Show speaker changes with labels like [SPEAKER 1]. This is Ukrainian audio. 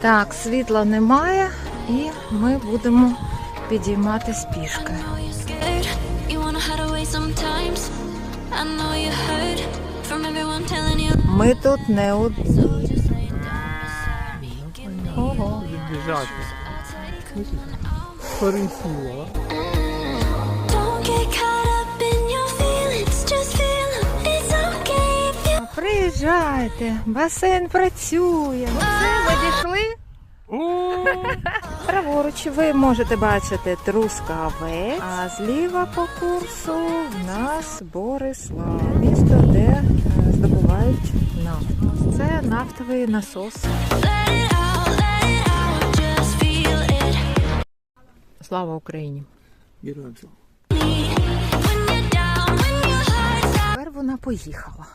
[SPEAKER 1] Так, світла немає, і ми будемо підійматись пішки. Ми тут не одні. Ого.
[SPEAKER 2] Відбіжати. Пориснула.
[SPEAKER 3] Don't get
[SPEAKER 1] Праворуч ви можете бачити Трускавець, а зліва по курсу в нас Борислав, місто, де е, здобувають нафту. Це нафтовий насос. Слава Україні!
[SPEAKER 2] Героям слава.
[SPEAKER 1] Тепер вона поїхала.